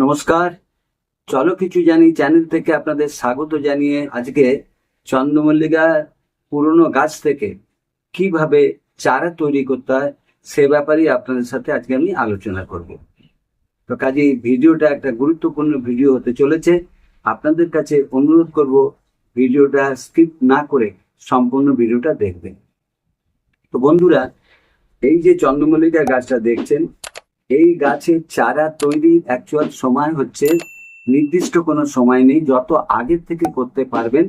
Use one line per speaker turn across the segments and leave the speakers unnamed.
নমস্কার। চলো কিছু জানি চ্যানেল থেকে আপনাদের স্বাগত জানিয়ে আজকে চন্দ্রমল্লিকা পুরনো গাছ থেকে কীভাবে চারা তৈরি করতে হয় সে ব্যাপারেই আপনাদের সাথে আজকে আমি আলোচনা করব। তো কাজে ভিডিওটা একটা গুরুত্বপূর্ণ ভিডিও হতে চলেছে। আপনাদের কাছে অনুরোধ করব, ভিডিওটা স্কিপ না করে সম্পূর্ণ ভিডিওটা দেখবেন। তো বন্ধুরা, এই যে চন্দ্রমল্লিকা গাছটা দেখছেন এই গাছের চারা তৈরির অ্যাকচুয়াল সময় হচ্ছে, নির্দিষ্ট কোনো সময় নেই, যত আগের থেকে করতে পারবেন,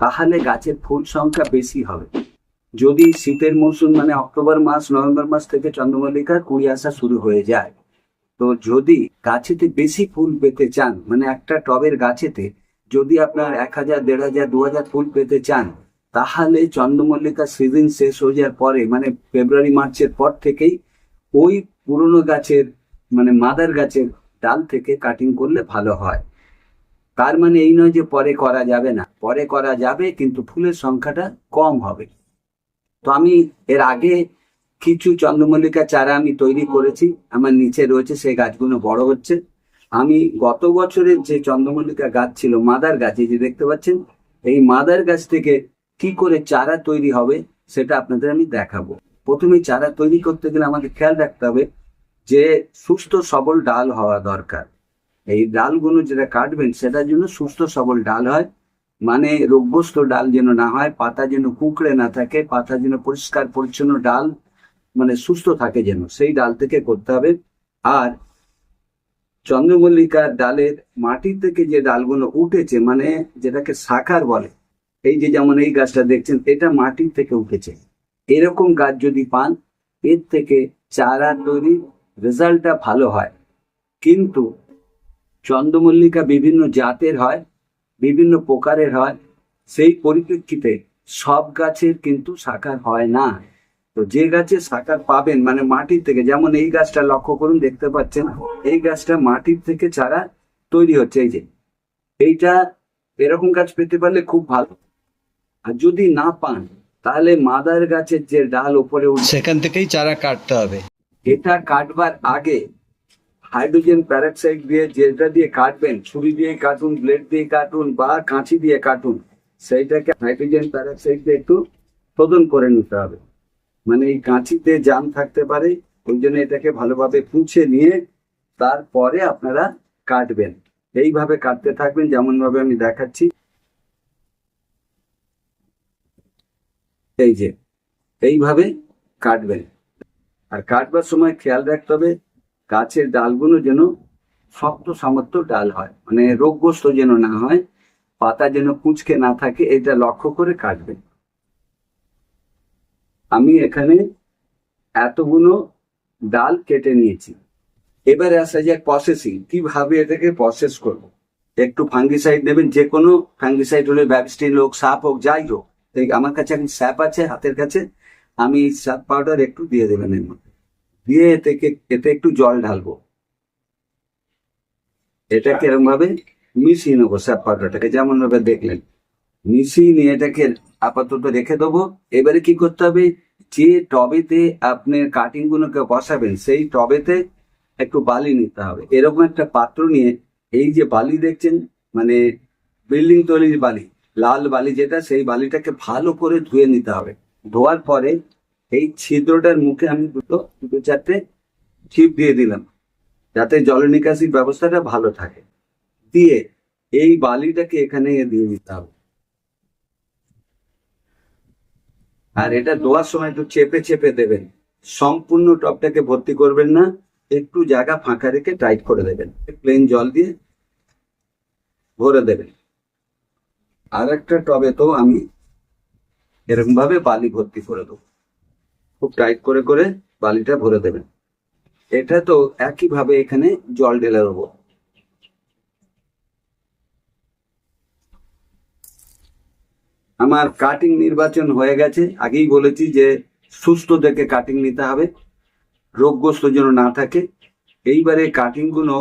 তাহলে গাছের ফুল সংখ্যা বেশি হবে। যদি শীতের মৌসুম মানে অক্টোবর মাস, নভেম্বর মাস থেকে চন্দ্রমল্লিকার কুড়ি আসা শুরু হয়ে যায়, তো যদি গাছেতে বেশি ফুল পেতে চান মানে একটা টবের গাছেতে যদি আপনার এক হাজার, দেড় হাজার, দু হাজার ফুল পেতে চান, তাহলে চন্দ্রমল্লিকা সিজন শেষ হয়ে যাওয়ার পরে মানে ফেব্রুয়ারি মার্চের পর থেকেই ওই পুরনো গাছের মানে মাদার গাছের ডাল থেকে কাটিং করলে ভালো হয়। তার মানে এই নয় যে পরে করা যাবে না। পরে করা যাবে, কিন্তু ফুলের সংখ্যাটা কম হবে। তো আমি এর আগে কিছু চন্দ্রমল্লিকা চারা আমি তৈরি করেছি, আমার নিচে রয়েছে, সেই গাছগুলো বড় হচ্ছে। আমি গত বছরের যে চন্দ্রমল্লিকা গাছ ছিল, মাদার গাছ, এই যে দেখতে পাচ্ছেন, এই মাদার গাছ থেকে কি করে চারা তৈরি হবে, সেটা আপনাদের আমি দেখাবো। প্রথমে চারা তৈরি করতে গেলে আমাকে খেয়াল রাখতে হবে যে সুস্থ সবল ডাল হওয়া দরকার। এই ডালগুলো যেটা কাটবেন, সেটার জন্য সুস্থ সবল ডাল হয়। মানে রোগগ্রস্ত ডাল যেন না হয়, পাতা যেন কুঁকড়ে না থাকে, পাতা যেন পরিষ্কার পরিচ্ছন্ন ডাল মানে সুস্থ থাকে যেন, সেই ডাল থেকে করতে হবে। আর চন্দ্রমল্লিকার ডালের মাটি থেকে যে ডালগুলো উঠেছে মানে যেটাকে শাখার বলে, এই যে যেমন এই গাছটা দেখছেন, এটা মাটির থেকে উঠেছে। এরকম গাছ যদি পান, এর থেকে চারা তৈরি রেজাল্টটা ভালো হয়। কিন্তু চন্দ্রমল্লিকা বিভিন্ন জাতের হয়, বিভিন্ন প্রকারের হয়, সেই পরিপ্রেক্ষিতে সব গাছের কিন্তু সাকার হয় না। তো যে গাছে সাকার পাবেন মানে মাটির থেকে, যেমন এই গাছটা লক্ষ্য করুন, দেখতে পাচ্ছেন, এই গাছটা মাটির থেকে চারা তৈরি হচ্ছে, এই যে। এইটা এরকম গাছ পেতে পারলে খুব ভালো। আর যদি না পান তাহলে মাদার গাছের যে ডাল উপরে উঠছে
সেখান থেকেই চারা কাটতে হবে।
এটা কাটবার আগে হাইড্রোজেন প্যারাক্সাইড দিয়ে যেটা দিয়ে কাটবেন ছুরি দিয়ে কাটুন ব্লেড দিয়ে কাটুন বা কাঁচি দিয়ে কাটুন সেইটাকে হাইড্রোজেন প্যারাক্সাইড দিয়ে একটু শোধন করে নিতে হবে। মানে এই কাঁচিতে জাম থাকতে পারে ওই জন্য এটাকে ভালোভাবে পুঁছে নিয়ে তারপরে আপনারা কাটবেন। এইভাবে কাটতে থাকবেন যেমন ভাবে আমি দেখাচ্ছি। এই যে, এইভাবে কাটবেন। আর কাটবার সময় খেয়াল রাখতে হবে, গাছের ডালগুলো যেন শক্ত সামর্থ্য ডাল হয় মানে রোগগ্রস্ত যেন না হয়, পাতা যেন কুঁচকে না থাকে, এটা লক্ষ্য করে কাটবেন। আমি এখানে এতগুলো ডাল কেটে নিয়েছি। এবারে আসা যাক প্রসেসিং কীভাবে এটাকে প্রসেস করব? একটু ফাঙ্গিসাইড নেবেন যে কোনো ফাঙ্গিসাইড হলে ব্যাবস্টিন হোক, সাপ হোক, যাই হোক। এই আমার কাছে এখন স্যাপ আছে, হাতের কাছে। আমি স্যাপ পাউডার একটু দিয়ে দেবেন এর মধ্যে। দিয়ে এতে এতে একটু জল ঢালবো। এটাকে এরকম ভাবে মিশিয়ে নেব স্যাপ পাউডারটাকে যেমন ভাবে দেখলেন। মিশিয়ে নিয়ে এটাকে আপাতত রেখে দেবো। এবারে কি করতে হবে? যে টবেতে আপনি কাটিং গুলোকে বসাবেন, সেই টবেতে একটু বালি নিতে হবে। এরকম একটা পাত্র নিয়ে, এই যে বালি দেখছেন মানে বিল্ডিং তৈরির বালি লাল বালি যেটা, সেই বালিটাকে ভালো করে ধুয়ে নিতে হবে। ধোয়ার পরে এই ছিদ্রটার মুখে আমি দুটো দুটো চারটে ছিপ দিয়ে দিলাম, যাতে জল নিকাশির ব্যবস্থাটা ভালো থাকে। দিয়ে এই বালিটাকে এখানে দিয়ে দিতে হবে। আর এটা ধোয়ার সময় একটু চেপে চেপে দেবেন। সম্পূর্ণ টপটাকে ভর্তি করবেন না, একটু জায়গা ফাঁকা রেখে টাইট করে দেবেন। প্লেন জল দিয়ে ভরে দেবেন। আর একটা টবে তো আমি এরকম ভাবে বালি ভর্তি করে দেবো। খুব টাইট করে করে বালিটা ভরে দেবেন। এটা তো একইভাবে এখানে জল ঢেলে দেবো। আমার কাটিং নির্বাচন হয়ে গেছে। আগেই বলেছি যে সুস্থ দেখে কাটিং নিতে হবে, রোগগ্রস্ত যেন না থাকে। এইবারে কাটিংগুলো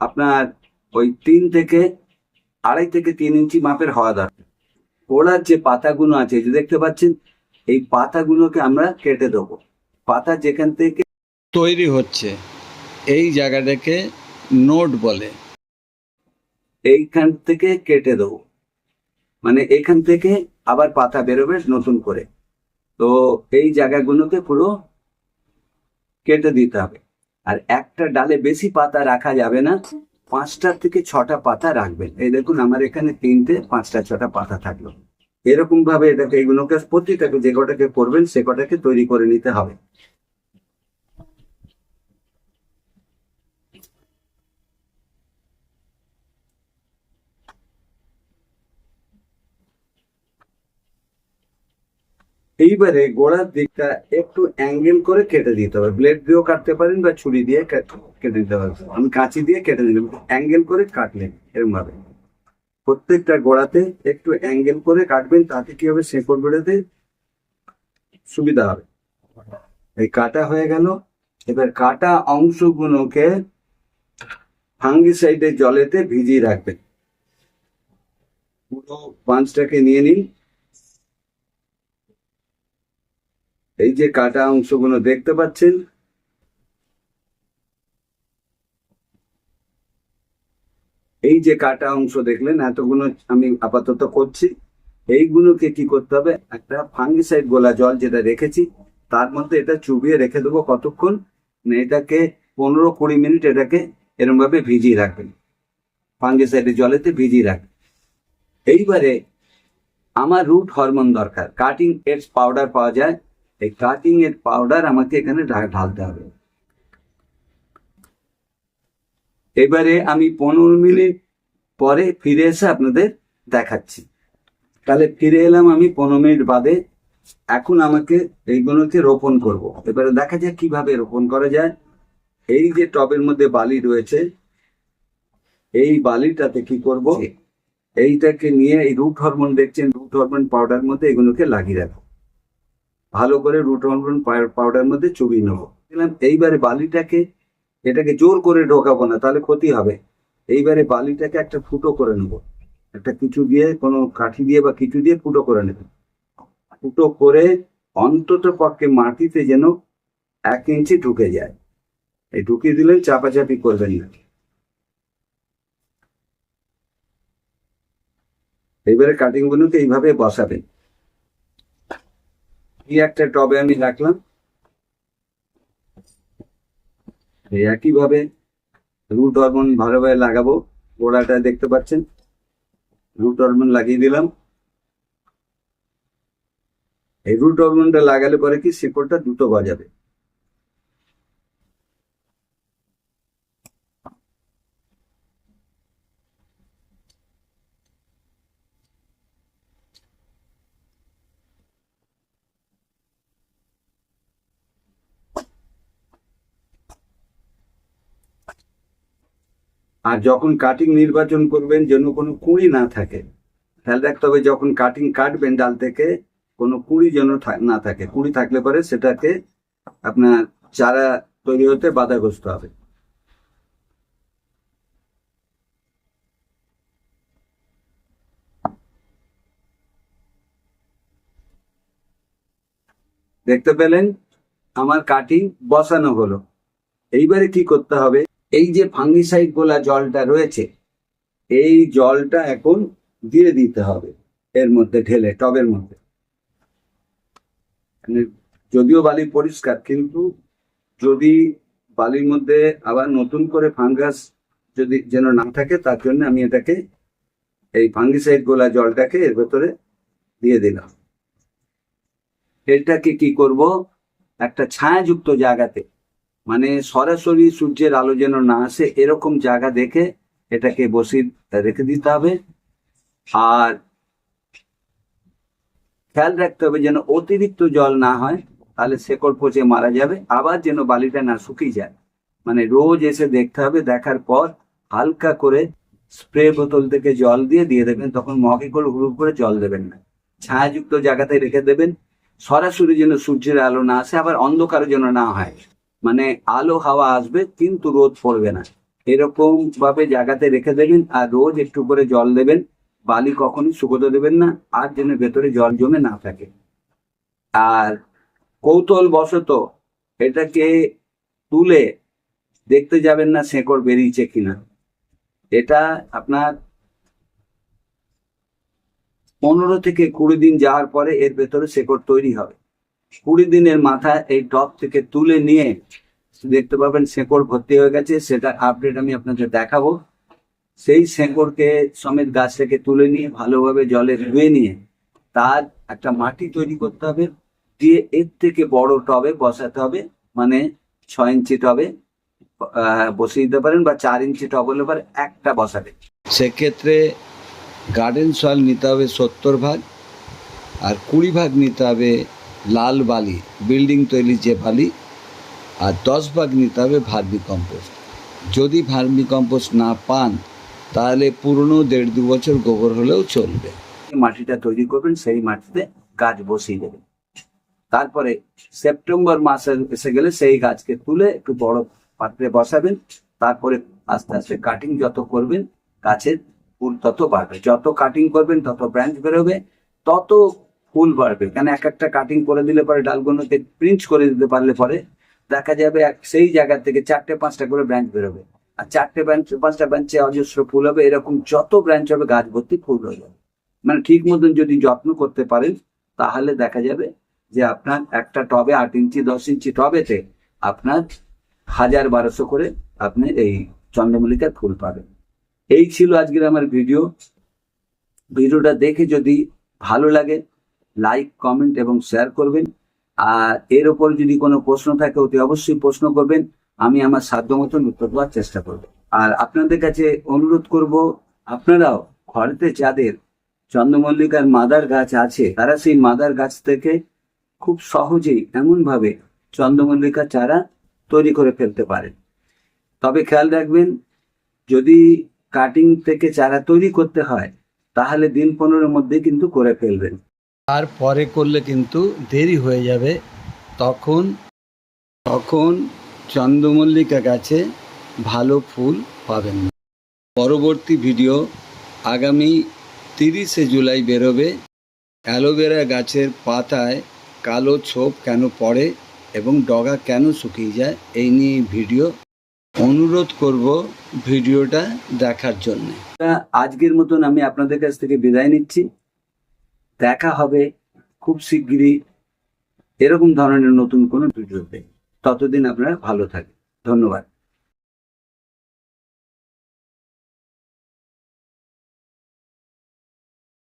আপনার ওই তিন থেকে আড়াই থেকে তিন ইঞ্চি মাপের হওয়া দরকার। ওড়ার যে পাতাগুলো আছে যে দেখতে পাচ্ছেন, এই পাতাগুলোকে আমরা কেটে দেবো। পাতা যেখান থেকে
তৈরি হচ্ছে, এই জায়গাটাকে নোট বলে।
এইখান থেকে কেটে দেবো। মানে এখান থেকে আবার পাতা বেরোবে নতুন করে। তো এই জায়গাগুলোকে পুরো কেটে দিতে হবে। আর একটা ডালে বেশি পাতা রাখা যাবে না। পাঁচটা থেকে ছটা পাতা রাখবেন। এই দেখুন, আমার এখানে তিনটে, পাঁচটা, ছটা পাতা থাকল। এরকম ভাবে এটাকে, এগুলোকে প্রতিটাকে যে কটাকে করবেন, সে কটাকে তৈরি করে নিতে হবে। এইবারে গোড়ার দিকটা একটু অ্যাঙ্গেল করে কেটে দিতে হবে। ব্লেড দিয়েও কাটতে পারেন বা ছুরি দিয়ে কেটে দিতে পারেন আমি কাঁচি দিয়ে কেটে দিলাম। অ্যাঙ্গেল করে কাটলেন এরকম ভাবে প্রত্যেকটা গোড়াতে একটু অ্যাঙ্গেল করে কাটবেন, তাতে কি হবে? শেকড় বেরোতে সুবিধা হবে। এই কাটা হয়ে গেল। এবার কাটা অংশগুলোকে ফাঙ্গিসাইডের জলেতে ভিজিয়ে রাখবেন। পুরো পাঁচটাকে নিয়ে নিন। এই যে কাটা অংশগুলো দেখতে পাচ্ছেন? এই যে কাটা অংশ দেখলেন, এতগুলো আমি আপাতত করছি। এইগুলোকে কি করতে হবে? একটা ফাঙ্গিসাইড গোলা জল যেটা রেখেছি, তার মধ্যে এটা চুবিয়ে রেখে দেবো কতক্ষণ? এটাকে পনেরো কুড়ি মিনিট এটাকে এরকম ভাবে ভিজিয়ে রাখবেন। ফাঙ্গিসাইডের জলেতে ভিজিয়ে রাখবেন। এইবারে আমার রুট হরমোন দরকার। কাটিং এডস পাউডার পাওয়া যায়। এই কাটিং এর পাউডার আমাকে এখানে ঢালতে হবে। এবারে আমি পনেরো মিনিট পরে ফিরে এসে আপনাদের দেখাচ্ছি। তাহলে ফিরে এলাম আমি পনেরো মিনিট বাদে। এখন আমাকে এইগুলোকে রোপণ করব। এবারে দেখা যাক কীভাবে রোপণ করা যায়। এই যে টবের মধ্যে বালি রয়েছে এই বালিটাতে কি করব? এইটাকে নিয়ে এই রুট হরমোন দেখছেন রুট হরমোন পাউডার মধ্যে এগুলোকে লাগিয়ে রাখব। ভালো করে রুট হরমোন পাউডার মধ্যে চুবিয়ে নেব। দিলাম এইবারে বালিটাকে, এটাকে জোর করে ঢোকাবো না, তাহলে ক্ষতি হবে। এইবারে বালিটাকে একটা ফুটো করে নেব। একটা কিছু দিয়ে, কোনো কাঠি দিয়ে বা কিছু দিয়ে ফুটো করে নেব। ফুটো করে অন্তত পক্ষে মাটিতে যেন এক ইঞ্চি ঢুকে যায়। এই ঢুকিয়ে দিলেন চাপাচাপি করবেন না। এইবারে কাটিং গুলোকে এইভাবে বসাবেন। একটা টবে আমি রাখলাম। একইভাবে রুট হরমোন ভালোভাবে লাগাবো, গোড়াটা দেখতে পাচ্ছেন। রুট হরমোন লাগিয়ে দিলাম। এই রুট হরমোনটা লাগালে পরে কি, শিকড়টা দুটো গজাবে আর যখন কাটিং নির্বাচন করবেন যেন কোনো কুঁড়ি না থাকে, খেয়াল রাখতে হবে যখন কাটিং কাটবেন ডাল থেকে, কোনো কুঁড়ি যেন না থাকে। কুঁড়ি থাকলে পরে সেটাকে আপনার চারা তৈরি হতে বাধাগ্রস্ত হবে। দেখতে পেলেন, আমার কাটিং বসানো হলো। এইবারে কি করতে হবে? এই যে ফাঙ্গিসাইড গোলা জলটা রয়েছে, এই জলটা এখন দিয়ে দিতে হবে এর মধ্যে ঢেলে, টবের মধ্যে। মানে যদিও বালি পরিষ্কার, কিন্তু যদি বালির মধ্যে আবার নতুন করে ফাঙ্গাস যদি যেন না থাকে, তার জন্য আমি এটাকে, এই ফাঙ্গিসাইড গোলা জলটাকে এর ভেতরে দিয়ে দিলাম। এটাকে কি করব? একটা ছায়াযুক্ত জায়গাতে মানে সরাসরি সূর্যের আলো যেন না আসে, এরকম জায়গা দেখে এটাকে বসিয়ে রেখে দিতে হবে। আর খেয়াল রাখতে হবে যেন অতিরিক্ত জল না হয়, তাহলে শেকড় পচে মারা যাবে, আবার যেন বালিটা না শুকিয়ে যায়। মানে রোজ এসে দেখতে হবে, দেখার পর হালকা করে স্প্রে বোতল থেকে জল দিয়ে দিয়ে দেবেন, তখন মগে করে হুড়ুপ করে জল দেবেন না। ছায়াযুক্ত জায়গাতে রেখে দেবেন, সরাসরি যেন সূর্যের আলো না আসে, আবার অন্ধকার যেন না হয়। মানে আলো, হাওয়া আসবে কিন্তু রোদ পড়বে না। এরকম ভাবে জায়গাতে রেখে দেবেন আর রোজ একটু করে জল দেবেন। বালি কখনই শুকোতে দেবেন না আর যেন ভেতরে জল জমে না থাকে। আর কৌতূহল বশত এটাকে তুলে দেখতে যাবেন না শেকড় বেরিয়েছে কিনা। এটা আপনার পনেরো থেকে কুড়ি দিন যাওয়ার পরে এর ভেতরে শেকড় তৈরি হবে। কুড়ি দিনের মাথায় এই টপ থেকে তুলে নিয়ে দেখতে পাবেন শেকড় ভর্তি হয়ে গেছে সেটা আপডেট আমি আপনাদের দেখাবো। সেই শেকড়কে সমেত গাছ থেকে তুলে নিয়ে ভালোভাবে জলে ধুয়ে নিয়ে তার একটা মাটি তৈরি করতে হবে, দিয়ে এর থেকে বড় টবে বসাতে হবে মানে ছয় ইঞ্চি টবে বসিয়ে দিতে পারেন বা চার ইঞ্চি টব হলে পারে একটা বসাবে।
সেক্ষেত্রে গার্ডেন সয়েল নিতে হবে সত্তর ভাগ, আর কুড়ি ভাগ নিতে হবে লাল বালি, বিল্ডিং তৈরির যে বালি, আর দশ ভাগ নিতে হবে ভার্মি কম্পোস্ট যদি ভার্মি কম্পোস্ট না পান, তাহলে পুরনো দেড় দু বছর গোবর হলেও চলবে।
মাটিটা তৈরি করবেন, সেই মাটিতে গাছ বসিয়ে দেবেন। তারপরে সেপ্টেম্বর মাসে এসে গেলে সেই গাছকে তুলে একটু বড় পাত্রে বসাবেন। তারপরে আস্তে আস্তে কাটিং যত করবেন, গাছের ফুল তত বাড়বে। যত কাটিং করবেন, তত ব্রাঞ্চ বেরোবে। তত ফুল বাড়বে। কেন এক একটা কাটিং করে দিলে পরে ডালগুলোকে প্রিন্ট করে দিতে পারলে পরে দেখা যাবে সেই জায়গা থেকে চারটে পাঁচটা করে ব্রাঞ্চ বেরোবে। আর চারটে ব্রাঞ্চ পাঁচটা ব্রাঞ্চে অজস্র ফুল হবে, এরকম যত ব্রাঞ্চ হবে গাছ ভর্তি ফুল হয়ে যাবে। মানে ঠিক মতন যদি যত্ন করতে পারেন, তাহলে দেখা যাবে যে আপনার একটা টবে আট ইঞ্চি, দশ ইঞ্চি টবেতে আপনার হাজার বারোশো করে আপনি এই চন্দ্রমল্লিকার ফুল পাবেন। এই ছিল আজকের আমার ভিডিও। ভিডিওটা দেখে যদি ভালো লাগে লাইক কমেন্ট এবং শেয়ার করবেন। আর এর ওপর যদি কোনো প্রশ্ন থাকে, অতি অবশ্যই প্রশ্ন করবেন। আমি আমার সাধ্য মতন উত্তর দেওয়ার চেষ্টা করব। আর আপনাদের কাছে অনুরোধ করব, আপনারাও ঘরেতে যাদের চন্দ্রমল্লিকার মাদার গাছ আছে, তারা সেই মাদার গাছ থেকে খুব সহজেই এমনভাবে চন্দ্রমল্লিকা চারা তৈরি করে ফেলতে পারেন। তবে খেয়াল রাখবেন, যদি কাটিং থেকে চারা তৈরি করতে হয়, তাহলে দিন পনেরোর মধ্যে কিন্তু করে ফেলবেন।
তারপরে করলে কিন্তু দেরি হয়ে যাবে। তখন তখন চন্দ্রমল্লিকা গাছে ভালো ফুল পাবেন না। পরবর্তী ভিডিও আগামী তিরিশে জুলাই বেরোবে। অ্যালোভেরা গাছের পাতায় কালো ছোপ কেন পড়ে এবং ডগা কেন শুকিয়ে যায়, এই নিয়ে ভিডিও অনুরোধ করব ভিডিওটা দেখার জন্যে।
আজকের মতন আমি আপনাদের কাছ থেকে বিদায় নিচ্ছি। দেখা হবে খুব শিগগিরই। এরকম ধরনের নতুন কোনো ভিডিও ভিডিওতে ততদিন আপনারা ভালো থাকেন ধন্যবাদ।